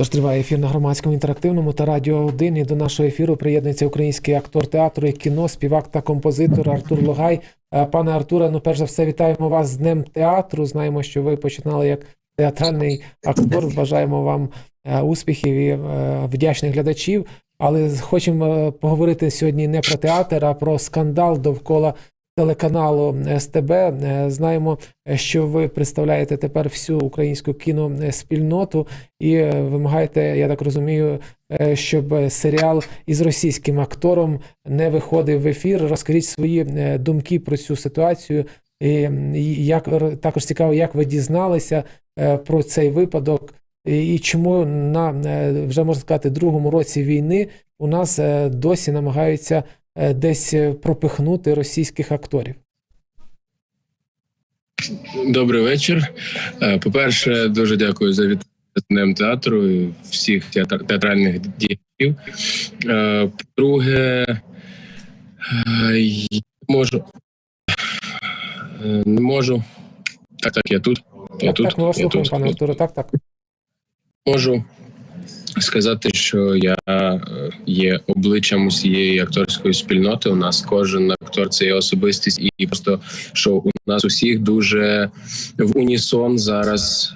Тож триває ефір на громадському інтерактивному та радіо 1. І до нашого ефіру приєднується український актор театру і кіно, співак та композитор Артур Логай. Е, Пане Артуре, ну перш за все, вітаємо вас з Днем театру. Знаємо, що ви починали як театральний актор. Бажаємо вам е, успіхів і е, вдячних глядачів. Але хочемо поговорити сьогодні не про театр, а про скандал довкола телеканалу СТБ. Е, Знаємо, що ви представляєте тепер всю українську кіноспільноту і е, вимагаєте, я так розумію, е, щоб серіал із російським актором не виходив в ефір. Розкажіть свої думки про цю ситуацію. І як також цікаво, як ви дізналися про цей випадок, і чому на вже можна сказати другому році війни у нас досі намагаються десь е, пропихнути російських акторів. Добрий вечір. Е, По-перше, дуже дякую за вітання Днем театру і всіх театральних діячів. Е, По-друге, е, я можу е, не можу. Так, так, я тут. Я Так, тут, так, ми вас слухаємо, пане Артуре. Так, так. Можу сказати, що я е, є обличчям усієї акторської спільноти. У нас кожен актор це є особистість, і просто що у нас усіх дуже в унісон зараз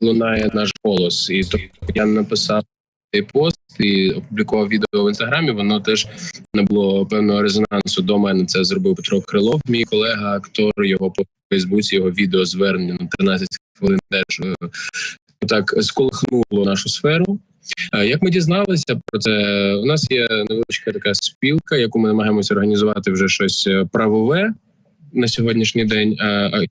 лунає наш голос. І то я написав цей пост і опублікував відео в інстаграмі. Воно теж не було певного резонансу. До мене це зробив Петро Крилов, мій колега, актор. Його по Фейсбуці, його відео звернення на 13 хвилин теж е, так сколихнуло нашу сферу. Е, Як ми дізналися про це, у нас є невеличка така спілка, яку ми намагаємося організувати вже щось е, правове на сьогоднішній день. е,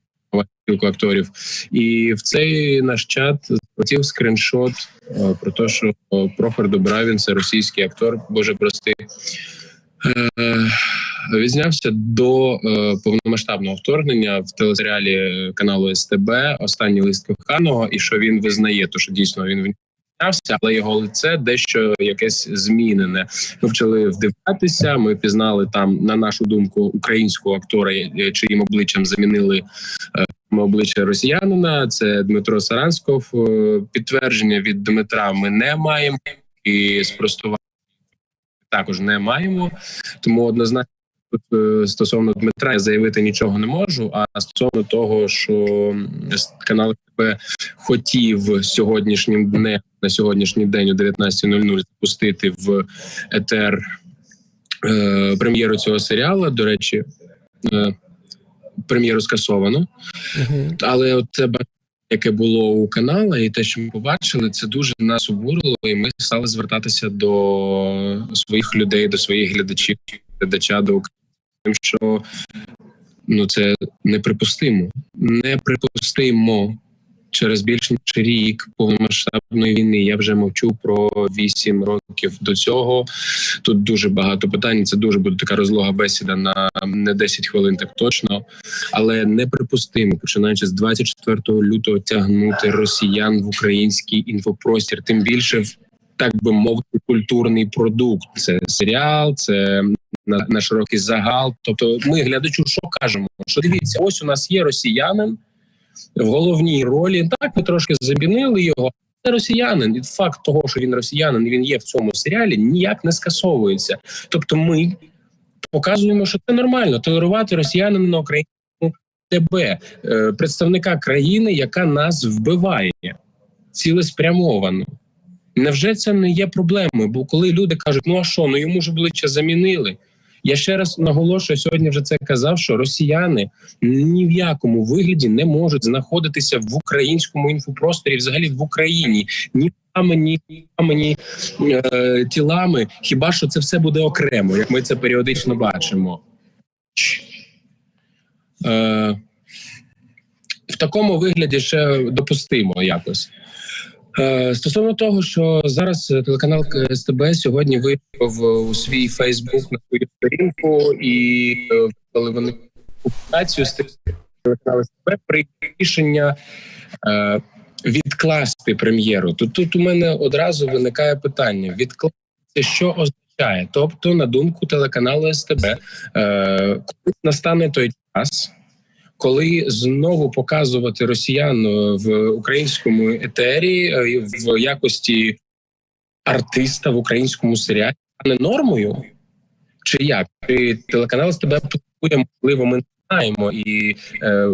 Спілку акторів, і в цей наш чат хотів скріншот про те, що Прохор Добравін це російський актор, боже прости. Відзнявся до е, повномасштабного вторгнення в телесеріалі е, каналу СТБ Останній лист коханого, і що він визнає, то що дійсно він відзнявся, але його лице дещо якесь змінене. Ми почали вдивлятися. Ми пізнали там, на нашу думку, українського актора, чиїм обличчям замінили е, обличчя росіянина. Це Дмитро Сарансков. Е, Підтвердження від Дмитра ми не маємо і спростування також не маємо. Тому однозначно тут, е, стосовно Дмитра я заявити нічого не можу. А стосовно того, що канал ТВ хотів сьогоднішнім днем на сьогоднішній день о 19.00 запустити в етер е, прем'єру цього серіалу. До речі, е, прем'єру скасовано. Угу. Але от це яке було у канала, і те, що ми побачили, це дуже нас обурило, і ми стали звертатися до своїх людей, до своїх глядачів, глядача до України, що ну це неприпустимо. Неприпустимо через більш ніж рік повномасштабної війни. Я вже мовчу про вісім років до цього. Тут дуже багато питань. Це дуже буде така розлога бесіда на не 10 хвилин, так точно але неприпустимо, починаючи з 24 лютого тягнути росіян в український інфопростір, тим більше в так би мовити культурний продукт. Це серіал, це на, на широкий загал. Тобто, ми глядачу, що кажемо? Що дивіться, ось у нас є росіянин в головній ролі. Так, ми трошки замінили його. Це росіянин, і факт того, що він росіянин, він є в цьому серіалі, ніяк не скасовується. Тобто, ми показуємо, що це нормально толерувати росіянина на українському ТБ, е, представника країни, яка нас вбиває цілеспрямовано. Невже це не є проблемою? Бо коли люди кажуть, ну а що, ну йому ж обличчя замінили. Я ще раз наголошую, сьогодні вже це казав, що росіяни ні в якому вигляді не можуть знаходитися в українському інфопросторі, взагалі в Україні, ні ні тілами, е, тілами. Хіба що це все буде окремо, як ми це періодично бачимо? Е, в такому вигляді ще допустимо якось. Е, Стосовно того, що зараз е, телеканал СТБ сьогодні вийшов у свій Фейсбук на свою сторінку, і е, коли вони публікацію з тим, телеканал СТБ прийняли рішення е, відкласти прем'єру. Тут тут у мене одразу виникає питання: відкласти що означає? Тобто, на думку телеканалу СТБ, е, коли настане той час. Коли знову показувати росіян е, в українському етері е, в якості артиста в українському серіалі, не нормою? Чи як? Чи телеканал з тебе потребує, можливо, ми не знаємо і е,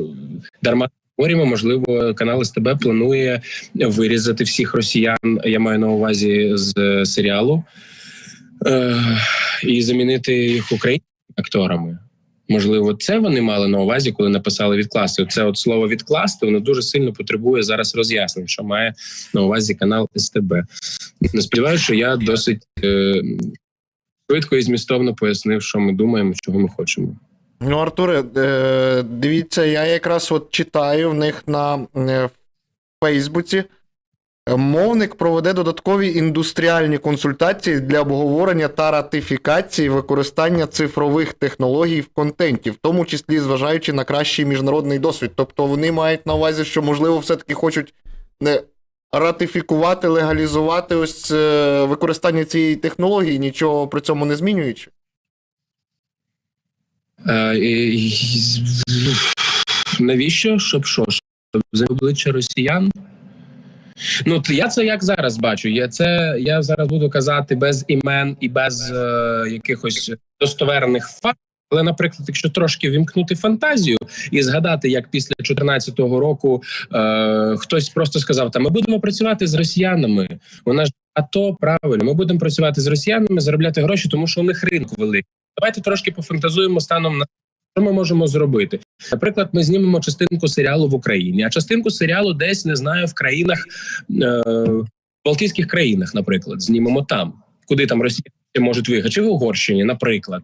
дарма говоримо, можливо, канал СТБ планує вирізати всіх росіян. Я маю на увазі з е, серіалу е, і замінити їх українськими акторами. Можливо, це вони мали на увазі, коли написали відкласти. Це от слово відкласти воно дуже сильно потребує зараз роз'яснень, що має на увазі канал СТБ. Не сподіваюся, що я досить е, швидко і змістовно пояснив, що ми думаємо, чого ми хочемо. Ну, Артуре, е, дивіться, я якраз от читаю в них на е, Фейсбуці. Е, Мовник проведе додаткові індустріальні консультації для обговорення та ратифікації використання цифрових технологій в контенті, в тому числі зважаючи на кращий міжнародний досвід. Тобто вони мають на увазі, що можливо все-таки хочуть не ратифікувати, легалізувати ось е, використання цієї технології, нічого при цьому не змінюючи. Е, навіщо? Щоб що? Щоб за обличчя росіян? Ну, то я це як зараз бачу. Я це я зараз буду казати без імен і без е, якихось достоверних фактів. Але, наприклад, якщо трошки вімкнути фантазію і згадати, як після 2014 року е, хтось просто сказав: Та ми будемо працювати з росіянами. Вона ж АТО правильно. Ми будемо працювати з росіянами, заробляти гроші, тому що у них ринок великий. Давайте трошки пофантазуємо станом на що ми можемо зробити. Наприклад, ми знімемо частинку серіалу в Україні, а частинку серіалу десь не знаю в країнах е, Балтійських країнах, наприклад, знімемо там, куди там росіяни можуть виїхати, чи в Угорщині, наприклад.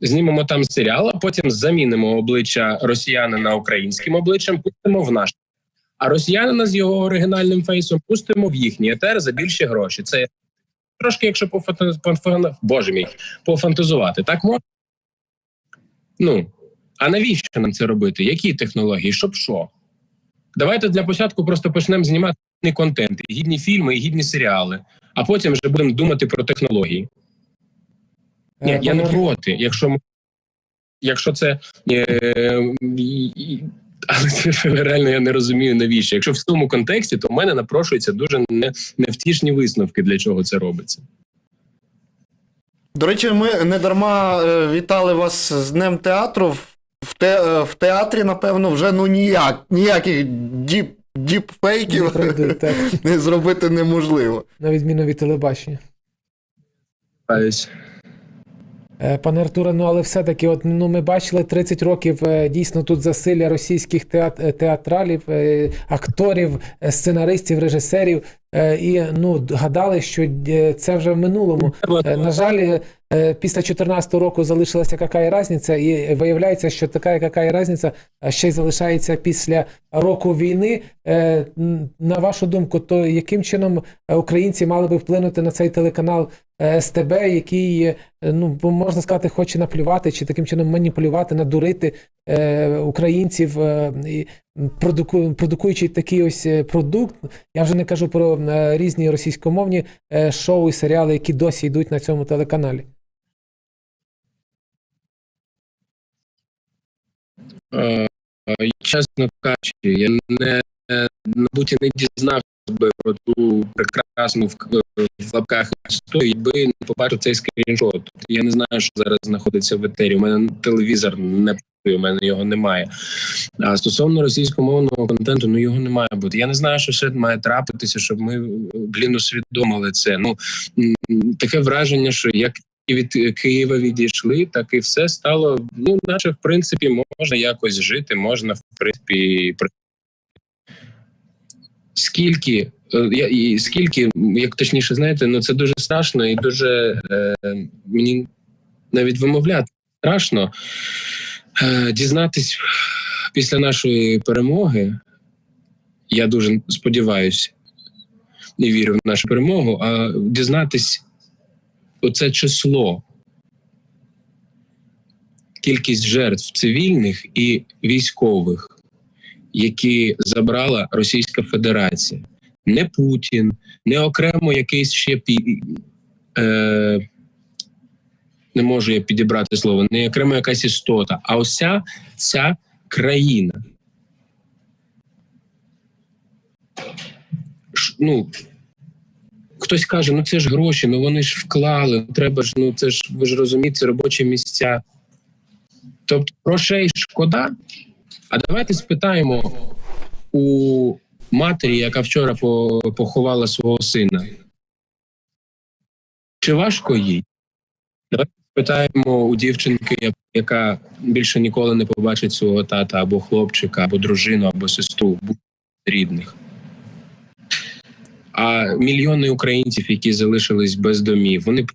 Знімемо там серіал, а потім замінимо обличчя росіянина українським обличчям, пустимо в наш. А росіянина з його оригінальним фейсом пустимо в їхній етер за більші гроші. Це трошки, якщо пофантаз... Боже мій, пофантазувати. Так можна? Ну, а навіщо нам це робити? Які технології? Щоб що? Давайте для початку просто почнемо знімати гідний контент, гідні фільми, і гідні серіали, а потім вже будемо думати про технології. Ні, Е, я не проти. Якщо ми- якщо це е, але це реально я не розумію навіщо. Якщо в цьому контексті, то в мене напрошуються дуже не, невтішні висновки, для чого це робиться. До речі, ми не дарма е, вітали вас з Днем театру. В- те, е, в театрі, напевно, вже ну ніяк, ніяких діп, діпфейків не зробити неможливо. на відміну від телебачення. Е, Пане Артуре, ну але все-таки, от ну ми бачили 30 років е, дійсно тут засилля російських е, театралів, акторів, сценаристів, режисерів. І ну гадали, що це вже в минулому. На жаль, після 2014 року залишилася яка різниця, і виявляється, що така яка різниця е, ще й залишається після року війни. Е, На вашу думку, то яким чином е, українці мали би вплинути на цей телеканал е, СТБ, який е, ну можна сказати, хоче наплювати чи таким чином маніпулювати, надурити е, українців, е, продуку, продукуючи такий ось е, продукт. Я вже не кажу про е, різні російськомовні е, шоу і серіали, які досі йдуть на цьому телеканалі. Е, чесно кажучи, я не мабуть не дізнався би про ту прекрасну в, в лапках історію, якби не побачив цей скріншот. Я не знаю, що зараз знаходиться в етері. У мене телевізор не працює, у мене його немає. А стосовно російськомовного контенту, ну його не має бути. Я не знаю, що ще має трапитися, щоб ми блін усвідомили це. Ну таке враження, що як і від Києва відійшли, так і все стало. Ну, наче в принципі, можна якось жити, можна в принципі скільки. е, Я і скільки, як точніше, знаєте, ну це дуже страшно і дуже е, мені навіть вимовляти страшно е, дізнатись після нашої перемоги. Я дуже сподіваюся і вірю в нашу перемогу. А дізнатись оце число, кількість жертв цивільних і військових, які забрала Російська Федерація, не Путін, не окремо якийсь ще пі... е... не можу я підібрати слово, не окремо якась істота, а ось ця, ця країна. Ш- Ну, хтось каже, ну це ж гроші, ну вони ж вклали, треба ж, ну це ж ви ж розумієте, робочі місця. Тобто грошей шкода. А давайте спитаємо у матері, яка вчора поховала свого сина. Чи важко їй? Давайте спитаємо у дівчинки, яка більше ніколи не побачить свого тата або хлопчика, або дружину, або сестру рідних. А мільйони українців, які залишились без домів, вони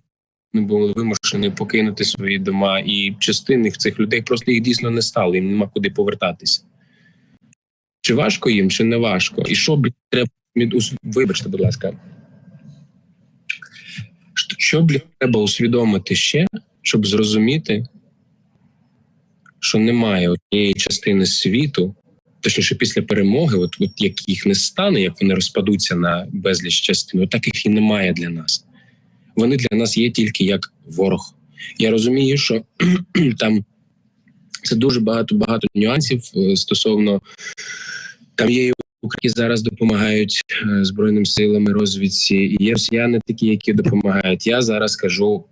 були вимушені покинути свої дома, і частини цих людей просто їх дійсно не стало, їм нема куди повертатися. Чи важко їм, чи не важко? І що б треба вибачте, будь ласка. Що б треба усвідомити ще, щоб зрозуміти, що немає однієї частини світу, точніше, після перемоги, от, от як їх не стане, як вони розпадуться на безліч частин, так їх і немає для нас. Вони для нас є тільки як ворог. Я розумію, що там це дуже багато багато нюансів е, стосовно там є і які зараз допомагають е, збройним силам розвідці. І є росіяни такі, які допомагають. Я зараз кажу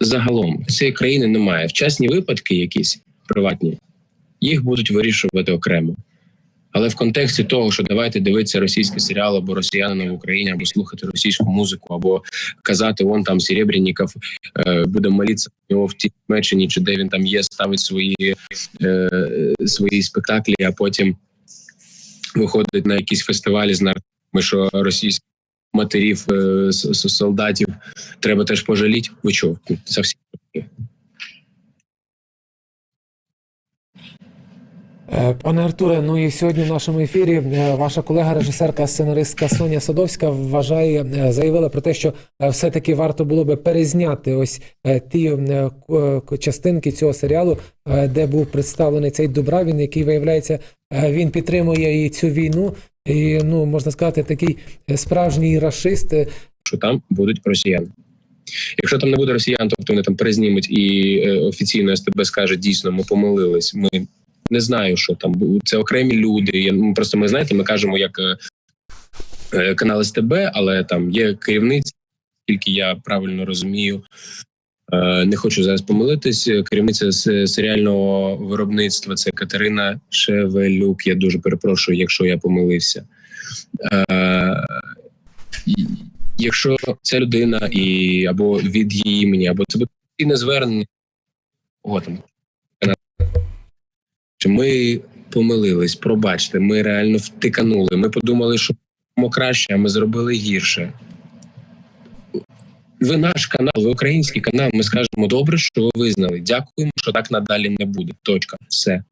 загалом цієї країни немає. Вчасні випадки, якісь приватні, їх будуть вирішувати окремо. Але в контексті того, що давайте дивитися російський серіал або росіянина в Україні, або слухати російську музику, або казати, вон там Серебряніков е, буде молитися нього в Тімеччині, чи де він там є, ставить свої, е, свої спектаклі, а потім виходить на якісь фестивалі з наркотиками, що російських матерів е, солдатів треба теж пожаліти. Ви чого? Зовсім. Е, Пане Артуре, ну і сьогодні в нашому ефірі е, ваша колега, режисерка, сценаристка Соня Садовська вважає, е, заявила про те, що е, все-таки варто було би перезняти ось е, ті е, е, частинки цього серіалу, е, де був представлений цей Дубравін, який виявляється, е, він підтримує і цю війну, і ну можна сказати, такий е, справжній рашист. е, що там будуть росіяни. Якщо там не буде росіян, тобто вони там перезнімуть і е, офіційно СТБ скаже, дійсно, ми помилились. Ми не знаю, що там це окремі люди. Я, ну, просто ми знаєте, ми кажемо як е, е, канал СТБ, але там є керівниця, тільки я правильно розумію. Е, Не хочу зараз помилитись. Керівниця серіального виробництва це Катерина Шевелюк. Я дуже перепрошую, якщо я помилився. Якщо ця людина і або від її імені, або це буде звернення, о, там, чи ми помилились, пробачте, ми реально втиканули. Ми подумали, що ми краще, а ми зробили гірше. Ви наш канал, ви український канал. Ми скажемо добре, що ви визнали. Дякуємо, що так надалі не буде. Точка. Все.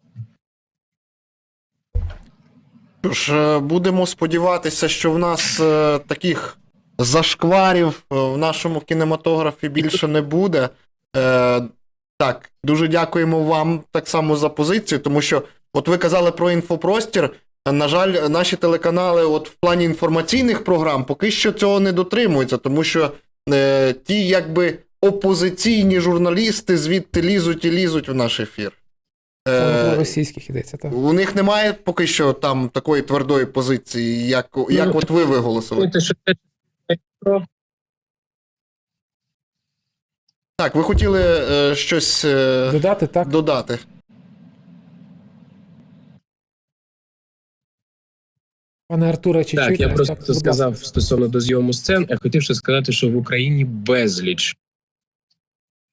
Тож е, будемо сподіватися, що в нас е, таких зашкварів е, в нашому кінематографі більше не буде. Е, так, дуже дякуємо вам так само за позицію, тому що, от ви казали про інфопростір. На жаль, наші телеканали, от в плані інформаційних програм, поки що цього не дотримуються, тому що е, ті, якби опозиційні журналісти звідти лізуть і лізуть в наш ефір. Е, російських йдеться. Так. у них немає поки що там такої твердої позиції, як, як от ви виголосили. Це Так, ви хотіли е, щось е, Додати так. додати. Пане Артуре, чи Так, чуєте я нас? просто будь ласка. сказав стосовно до зйому сцен. Я хотів ще сказати, що в Україні безліч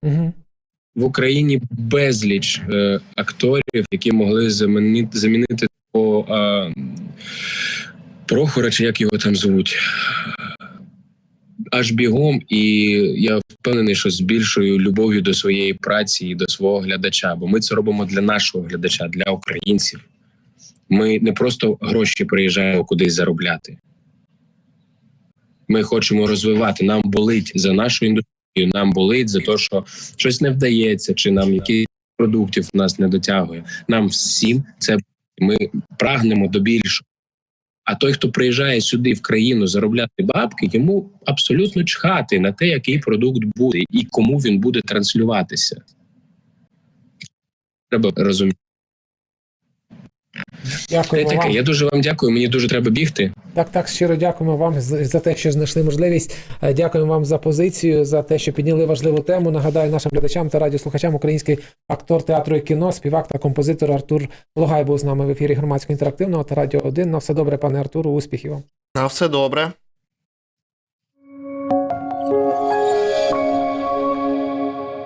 Мгм. в Україні безліч е, акторів, які могли замінити замінити по е, Прохора, чи як його там звуть. Аж бігом, і я впевнений, що з більшою любов'ю до своєї праці і до свого глядача. Бо ми це робимо для нашого глядача, для українців. Ми не просто гроші приїжджаємо кудись заробляти. Ми хочемо розвивати. Нам болить за нашу індустрію, нам болить за те, що щось не вдається, чи нам якісь продуктів нас не дотягує. Нам всім це ми прагнемо до більшого. А той, хто приїжджає сюди в країну заробляти бабки, йому абсолютно чхати на те, який продукт буде і кому він буде транслюватися. треба розуміти. Дякуємо таке. вам. Я дуже вам дякую. Мені дуже треба бігти. Так, так, щиро дякуємо вам з- за те, що знайшли можливість. Е, Дякуємо вам за позицію, за те, що підняли важливу тему. Нагадаю нашим глядачам та радіослухачам український актор театру і кіно, співак та композитор Артур Логай був з нами в ефірі громадського інтерактивного та радіо 1. На все добре, пане Артуру, успіхів вам. На все добре.